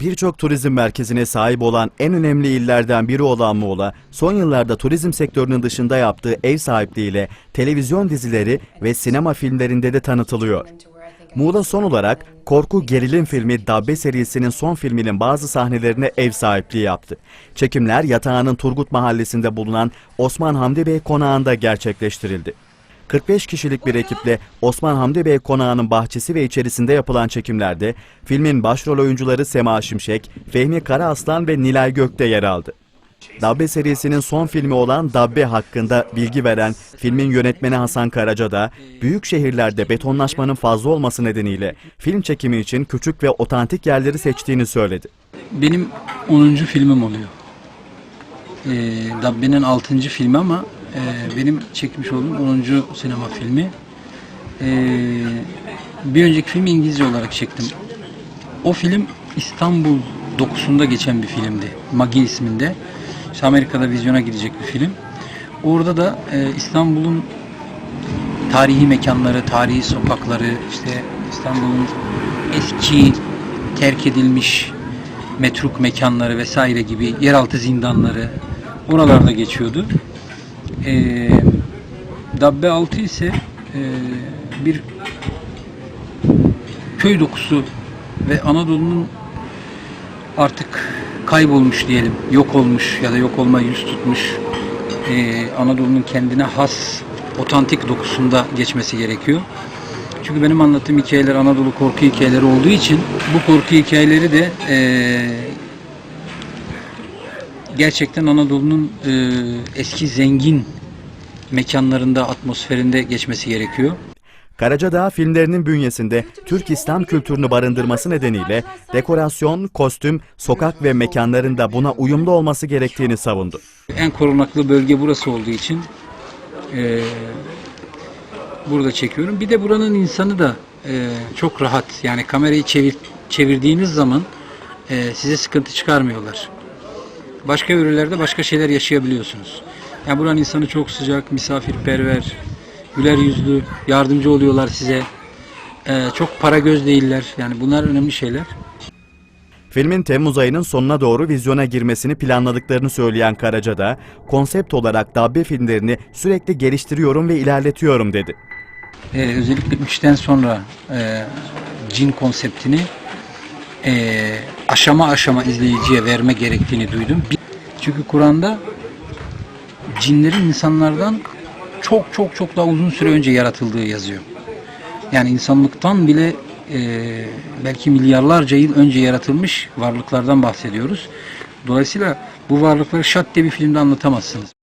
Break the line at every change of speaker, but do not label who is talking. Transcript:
Birçok turizm merkezine sahip olan en önemli illerden biri olan Muğla, son yıllarda turizm sektörünün dışında yaptığı ev sahipliğiyle televizyon dizileri ve sinema filmlerinde de tanıtılıyor. Muğla son olarak korku gerilim filmi Dabbe serisinin son filminin bazı sahnelerine ev sahipliği yaptı. Çekimler yatağının Turgut Mahallesi'nde bulunan Osman Hamdi Bey konağında gerçekleştirildi. 45 kişilik bir ekiple Osman Hamdi Bey konağının bahçesi ve içerisinde yapılan çekimlerde filmin başrol oyuncuları Sema Şimşek, Fehmi Karaaslan ve Nilay Gök'te yer aldı. Dabbe serisinin son filmi olan Dabbe hakkında bilgi veren filmin yönetmeni Hasan Karaca da büyük şehirlerde betonlaşmanın fazla olması nedeniyle film çekimi için küçük ve otantik yerleri seçtiğini söyledi.
Benim 10. filmim oluyor. Ee, Dabbe'nin 6. filmi ama e, benim çekmiş olduğum 10. sinema filmi. Ee, bir önceki filmi İngilizce olarak çektim. O film İstanbul dokusunda geçen bir filmdi. Magi isminde. İşte Amerika'da vizyona gidecek bir film. Orada da e, İstanbul'un tarihi mekanları, tarihi sokakları, işte İstanbul'un eski terk edilmiş metruk mekanları vesaire gibi yeraltı zindanları oralarda geçiyordu. Ee, Dabbe 6 ise e, bir köy dokusu ve Anadolu'nun artık kaybolmuş diyelim, yok olmuş ya da yok olma yüz tutmuş e, Anadolu'nun kendine has otantik dokusunda geçmesi gerekiyor. Çünkü benim anlattığım hikayeler Anadolu korku hikayeleri olduğu için bu korku hikayeleri de e, gerçekten Anadolu'nun e, eski zengin mekanlarında, atmosferinde geçmesi gerekiyor.
Karacadağ filmlerinin bünyesinde Türk İslam kültürünü barındırması nedeniyle dekorasyon, kostüm, sokak ve mekanlarında buna uyumlu olması gerektiğini savundu.
En korunaklı bölge burası olduğu için e, burada çekiyorum. Bir de buranın insanı da e, çok rahat. Yani kamerayı çevir, çevirdiğiniz zaman e, size sıkıntı çıkarmıyorlar. Başka yörelerde başka şeyler yaşayabiliyorsunuz. Yani buranın insanı çok sıcak, misafirperver, güler yüzlü, yardımcı oluyorlar size. E, çok para göz değiller. Yani bunlar önemli şeyler.
Filmin Temmuz ayının sonuna doğru vizyona girmesini planladıklarını söyleyen Karacadağ, konsept olarak Dabbe filmlerini sürekli geliştiriyorum ve ilerletiyorum dedi.
Ee, özellikle 3'ten sonra e, cin konseptini e, aşama aşama izleyiciye verme gerektiğini duydum. Çünkü Kur'an'da cinlerin insanlardan çok çok çok daha uzun süre önce yaratıldığı yazıyor. Yani insanlıktan bile e, belki milyarlarca yıl önce yaratılmış varlıklardan bahsediyoruz. Dolayısıyla bu varlıkları şat diye bir filmde anlatamazsınız.